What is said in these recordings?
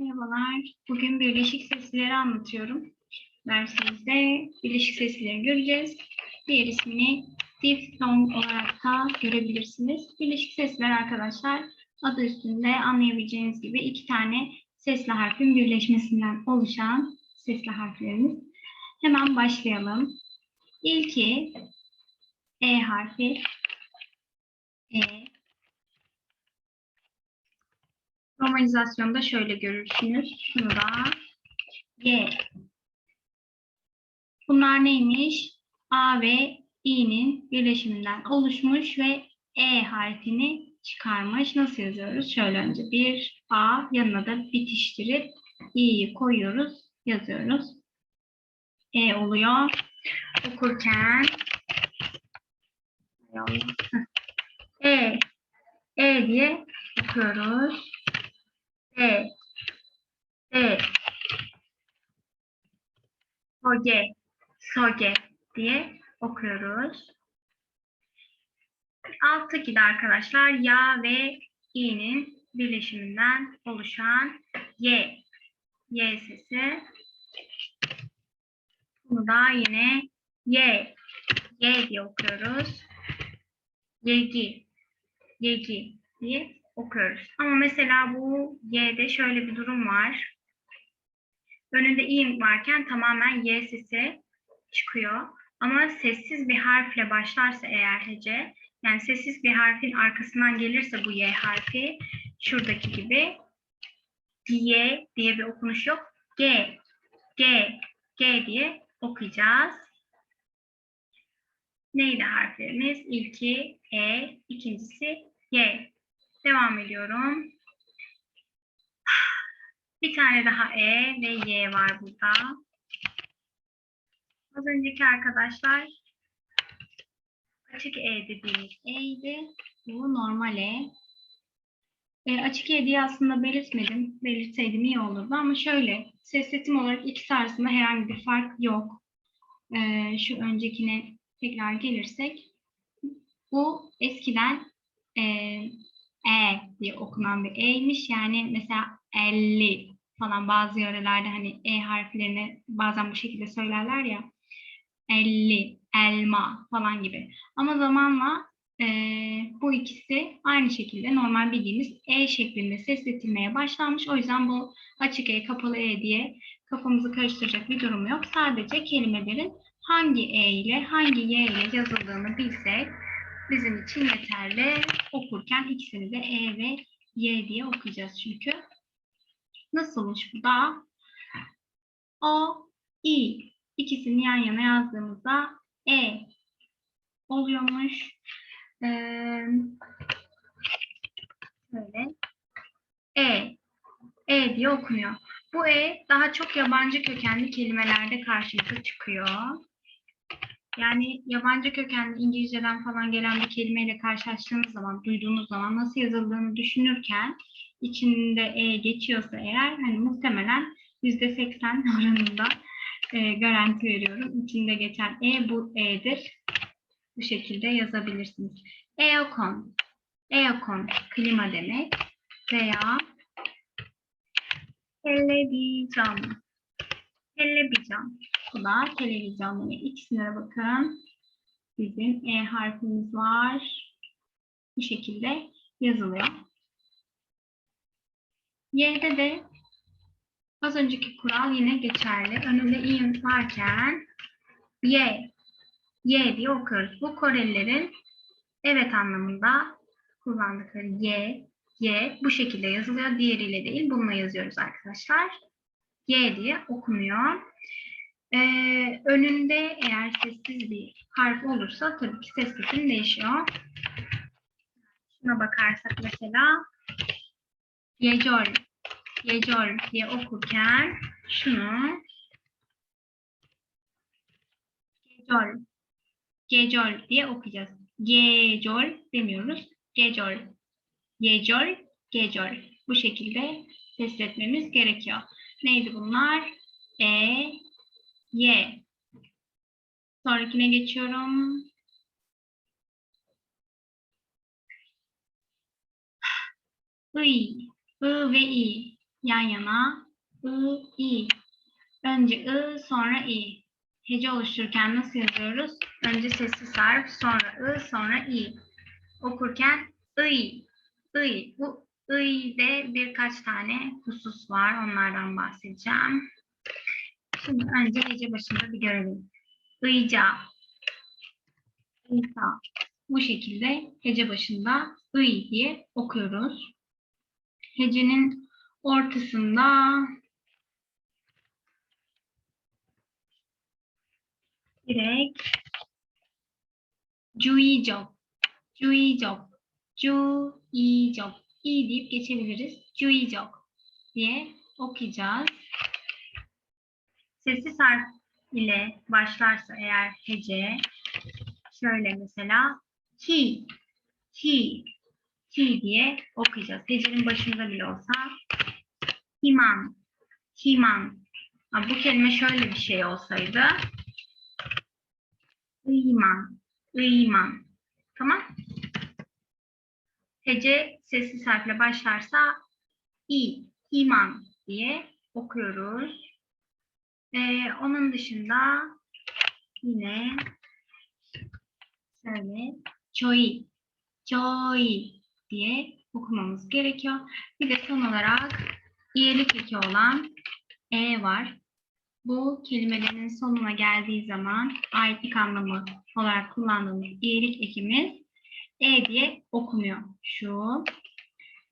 Merhabalar. Bugün birleşik sesleri anlatıyorum. Dersimizde birleşik sesleri göreceğiz. Diğer ismini diftong olarak da görebilirsiniz. Birleşik sesler arkadaşlar adı üstünde anlayabileceğiniz gibi iki tane sesli harfin birleşmesinden oluşan sesli harflerimiz. Hemen başlayalım. İlki E harfi. E. Romanizasyonda şöyle görürsünüz. Şunu Y. Bunlar neymiş? A ve İ'nin birleşiminden oluşmuş ve E harfini çıkarmış. Nasıl yazıyoruz? Şöyle önce bir A yanına da bitiştirip İ'yi koyuyoruz, yazıyoruz. E oluyor. Okurken. E, E diye okuyoruz. E, E, Soge, Soge diye okuyoruz. Alttaki de arkadaşlar ya ve i'nin birleşiminden oluşan y, y sesi. Bunu da yine y, y diye okuyoruz. Yegi, yegi diye okuyoruz. Ama mesela bu y'de şöyle bir durum var. Önünde i varken tamamen y sesi çıkıyor. Ama sessiz bir harfle başlarsa eğer hece, yani sessiz bir harfin arkasından gelirse bu y harfi, şuradaki gibi y diye bir okunuş yok. G, G, G diye okuyacağız. Neydi harflerimiz? İlki E, ikincisi Y. Devam ediyorum. Bir tane daha E ve Y var burada. Az önceki arkadaşlar açık E dediğimiz E'ydi. Bu normal E. E, açık E diye aslında belirtmedim. Belirtseydim iyi olurdu ama şöyle ses setim olarak ikisi arasında herhangi bir fark yok. E, şu öncekine tekrar gelirsek bu eskiden e, e diye okunan bir e'ymiş. Yani mesela 50 falan bazı yörelerde hani e harflerini bazen bu şekilde söylerler ya. 50, elma falan gibi. Ama zamanla e, bu ikisi aynı şekilde normal bildiğimiz e şeklinde sesletilmeye başlanmış. O yüzden bu açık e, kapalı e diye kafamızı karıştıracak bir durum yok. Sadece kelimelerin hangi e ile hangi y ile yazıldığını bilsek bizim için yeterli. Okurken ikisini de E ve Y diye okuyacağız çünkü. Nasılmış bu da? O, I. İkisini yan yana yazdığımızda E oluyormuş. Ee, şöyle. E. E diye okunuyor. Bu E daha çok yabancı kökenli kelimelerde karşımıza çıkıyor. Yani yabancı kökenli İngilizceden falan gelen bir kelimeyle karşılaştığınız zaman, duyduğunuz zaman nasıl yazıldığını düşünürken içinde e geçiyorsa eğer hani muhtemelen yüzde seksen oranında e, garanti veriyorum. İçinde geçen e bu e'dir. Bu şekilde yazabilirsiniz. Eokon, eokon klima demek veya televizyon, televizyon. Bu da televizyon demek. İkisine bakın. Bizim E harfimiz var. Bu şekilde yazılıyor. Y'de de az önceki kural yine geçerli. Önünde i varken Y, Y diye okuyoruz. Bu Korelilerin evet anlamında kullandıkları Y, Y bu şekilde yazılıyor. Diğeriyle değil. Bununla yazıyoruz arkadaşlar. Y diye okunuyor. Ee, önünde eğer sessiz bir harf olursa tabii ki ses sesim değişiyor. Şuna bakarsak mesela Yecol, Yecol diye okurken şunu Gecol, Gecol diye okuyacağız. Gecol demiyoruz. Gecol, Yecol, Gecol. Bu şekilde sesletmemiz gerekiyor. Neydi bunlar? E, Y. Sonrakine geçiyorum. I, I ve I. yan yana I, I. Önce I, sonra I. Hece oluştururken nasıl yazıyoruz? Önce sessiz harf, sonra I, sonra I. Okurken I, I. Bu I'de birkaç tane husus var. Onlardan bahsedeceğim. Şimdi önce hece başında bir görelim. Ica, İsa. Bu şekilde hece başında I diye okuyoruz. Hecenin ortasında direkt 주의적, 주의적, 주의적, iyi deyip geçebiliriz. Cuyicok diye okuyacağız. Sessiz harf ile başlarsa eğer hece şöyle mesela ki ki ki diye okuyacağız. Hecenin başında bile olsa himan himan bu kelime şöyle bir şey olsaydı iman iman tamam Hece sessiz harfle başlarsa i, iman diye okuyoruz. Ee, onun dışında yine şöyle joy, joy diye okumamız gerekiyor. Bir de son olarak iyilik eki olan e var. Bu kelimelerin sonuna geldiği zaman aitlik anlamı olarak kullandığımız iyilik ekimiz e diye okunuyor. Şu.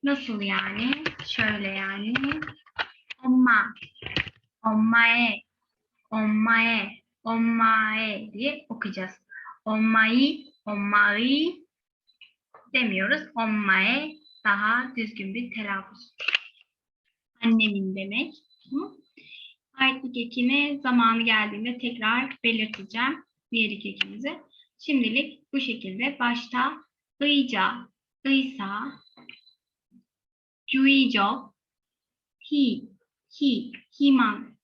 Nasıl yani? Şöyle yani. Omma. Ommae. Ommae. Ommae diye okuyacağız. Ommayı, ommayı demiyoruz. Ommae daha düzgün bir telaffuz. Annemin demek. Hı? Aitlik ekini zamanı geldiğinde tekrar belirteceğim diğer ekimizi. Şimdilik bu şekilde başta ıyca, ıysa, 주의적, hi, hi, himan,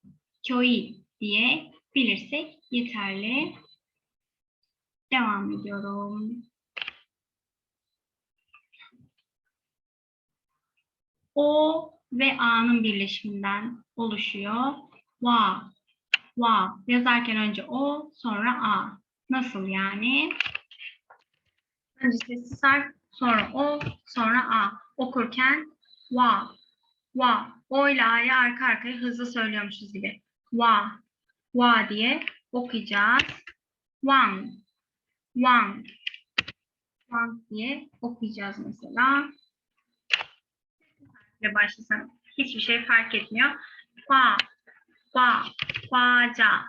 köy diye bilirsek yeterli. Devam ediyorum. O ve A'nın birleşiminden oluşuyor. Va, va. Yazarken önce O, sonra A. Nasıl yani? Önce sessiz harf, sonra O, sonra A. Okurken va, va. O ile A'yı arka arkaya hızlı söylüyormuşuz gibi. Va, va diye okuyacağız. Wang, wang, wang diye okuyacağız mesela. Ve başlasam hiçbir şey fark etmiyor. Fa, fa, faca,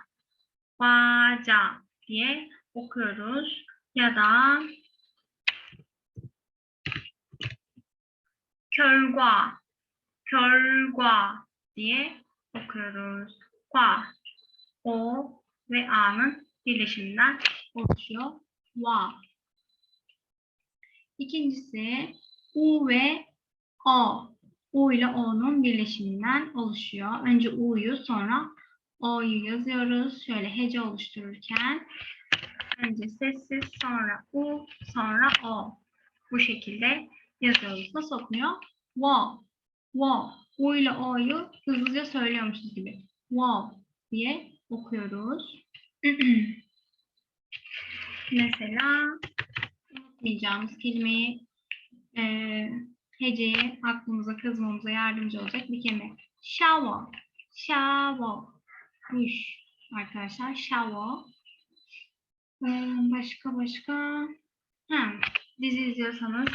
faca diye okuyoruz. Ya da 결과, 결과 diye okuyoruz. Fa, o ve a'nın birleşiminden oluşuyor. Va. İkincisi u ve o. U ile O'nun birleşiminden oluşuyor. Önce U'yu sonra O'yu yazıyoruz. Şöyle hece oluştururken önce sessiz sonra U sonra O. Bu şekilde yazıyoruz. Nasıl okunuyor? Wo, wo. U ile O'yu hızlıca söylüyormuşuz gibi. Wo diye okuyoruz. Mesela unutmayacağımız kelimeyi e, heceye aklımıza kazımamıza yardımcı olacak bir kelime. Shower. Shower. Duş. Arkadaşlar shower. Ee, başka başka. Ha, dizi izliyorsanız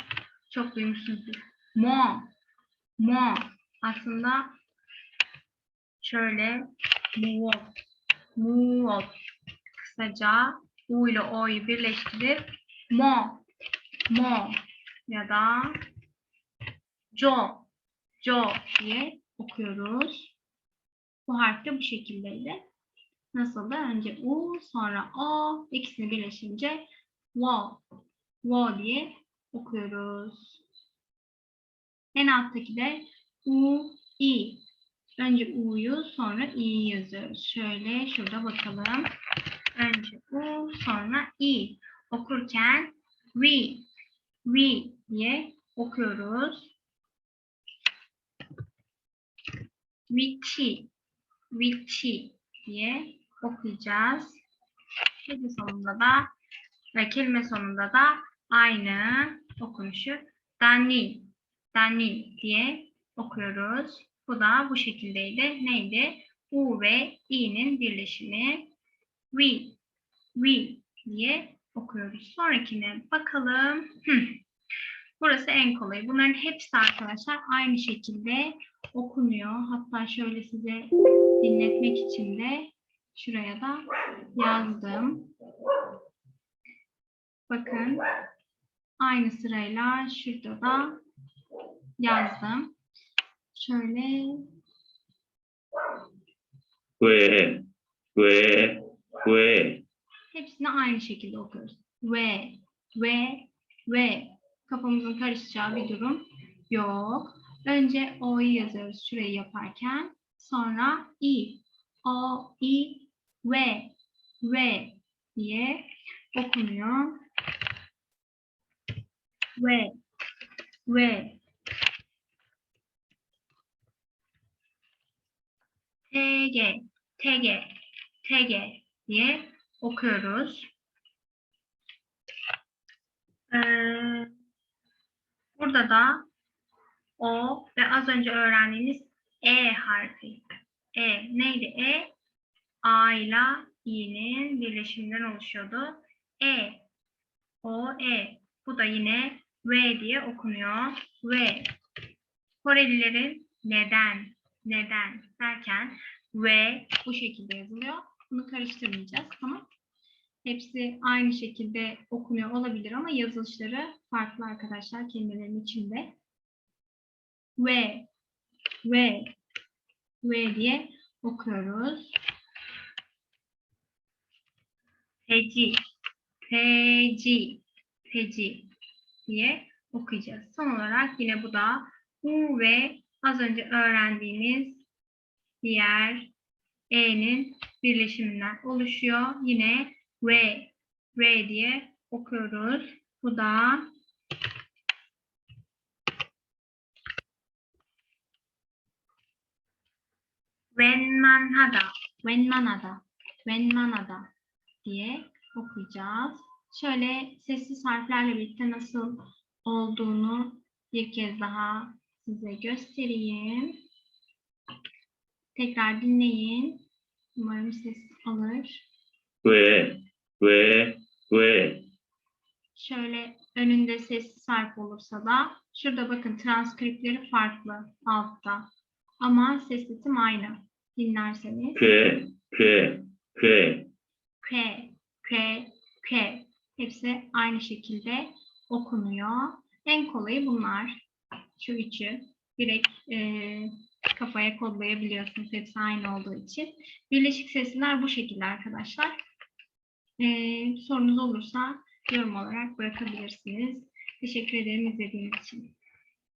çok duymuşsunuzdur. Mo. Mo. Aslında şöyle move. Move. Kısaca U ile O'yu birleştirip mo. Mo. Ya da Jo, Jo diye okuyoruz. Bu harf de bu şekildeydi. Nasıl da önce U sonra O ikisini birleşince Wo, Wo diye okuyoruz. En alttaki de U, I. Önce U'yu sonra İ'yi yazıyoruz. Şöyle şurada bakalım. Önce U sonra I. Okurken we, we diye okuyoruz. Witchy, witchy diye okuyacağız. Kelime sonunda da ve kelime sonunda da aynı okunuşu Dani, Dani diye okuyoruz. Bu da bu şekildeydi. Neydi? U ve i'nin birleşimi. We, we diye okuyoruz. Sonrakine bakalım. Hı. Burası en kolayı. Bunların hepsi arkadaşlar aynı şekilde okunuyor. Hatta şöyle size dinletmek için de şuraya da yazdım. Bakın Aynı sırayla şurada da yazdım. Şöyle. Ve, ve, ve. Hepsini aynı şekilde okuyoruz. Ve, ve, ve. Kafamızın karışacağı bir durum yok. Önce O'yu yazıyoruz şurayı yaparken. Sonra i, o, i, ve, ve diye okunuyor. Ve, ve. TG, TG, TG diye okuyoruz. Ee, burada da O ve az önce öğrendiğimiz E harfi. E neydi E? A ile İ'nin birleşiminden oluşuyordu. E, O, E. Bu da yine V diye okunuyor. V. Korelilerin neden, neden derken V bu şekilde yazılıyor. Bunu karıştırmayacağız. Tamam. Hepsi aynı şekilde okunuyor olabilir ama yazılışları farklı arkadaşlar kelimelerin içinde. Ve, ve, ve diye okuyoruz. Feci, feci, feci diye okuyacağız. Son olarak yine bu da U ve az önce öğrendiğimiz diğer E'nin birleşiminden oluşuyor. Yine R, R diye okuyoruz. Bu da Venmanhada, Venmanada, Venmanada diye okuyacağız. Şöyle sessiz harflerle birlikte nasıl olduğunu bir kez daha size göstereyim. Tekrar dinleyin. Umarım ses alır. Ve, ve, ve. Şöyle önünde sessiz harf olursa da şurada bakın transkripleri farklı altta. Ama ses ritim aynı. Dinlerseniz. K, K, K. K, K, K. Hepsi aynı şekilde okunuyor. En kolayı bunlar. Şu üçü. Direkt eee, kafaya kodlayabiliyorsunuz. Hepsi aynı olduğu için. Birleşik sesler bu şekilde arkadaşlar. Eee, sorunuz olursa yorum olarak bırakabilirsiniz. Teşekkür ederim izlediğiniz için.